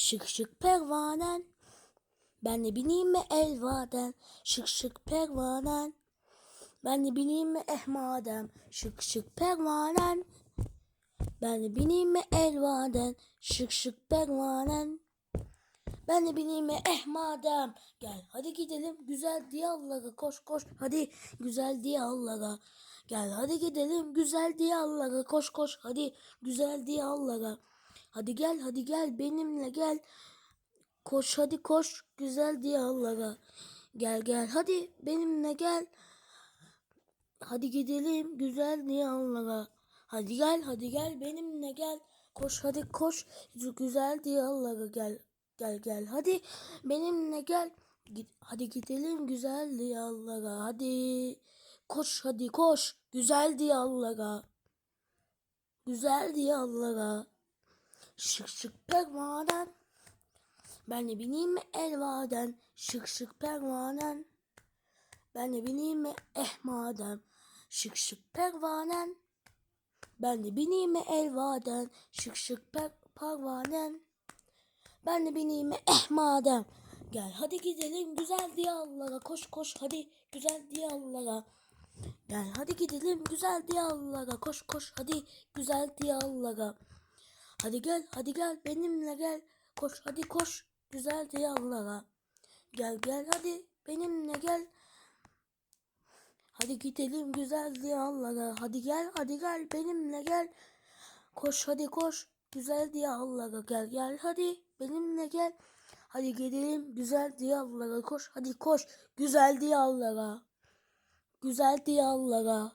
Şık şık pervanen. Ben de bineyim mi elvaden? Şık şık pervanen. Ben de bineyim mi ehmadem? Şık şık pervanen. Ben de bineyim mi elvaden? Şık şık pervanen. Ben de bineyim mi ehmadem? Gel hadi gidelim güzel diyallara koş koş. Hadi güzel diyallara. Gel hadi gidelim güzel diyallara koş koş. Hadi güzel diyallara. Hadi gel hadi gel benimle gel. Koş hadi koş güzel diyallara. Gel gel hadi benimle gel. Hadi gidelim güzel diyallara. Hadi gel hadi gel benimle gel. Koş hadi koş güzel diyallara gel. Gel gel hadi benimle gel. Hadi gidelim güzel diyallara. Hadi koş hadi koş güzel diyallara. Güzel diyallara. Şık şık pervanen. Ben de bineyim mi elvaden? Şık şık pervanen. Ben de bineyim mi ehmadem? Şık şık pervanen. Ben de bineyim mi elvaden? Şık şık per pervanen. Ben de bineyim mi ehmadem? Gel hadi gidelim güzel diyarlara. Koş koş hadi güzel diyarlara. Gel hadi gidelim güzel diyarlara. Koş koş hadi güzel diyarlara. Hadi gel hadi gel benimle gel. Koş hadi koş güzel diyarlara. Gel gel hadi benimle gel. Hadi gidelim güzel diyarlara. Hadi gel hadi gel benimle gel. Koş hadi koş güzel diyarlara. Gel gel hadi benimle gel. Hadi gidelim güzel diyarlara. Koş hadi koş güzel diyarlara. Güzel diyarlara.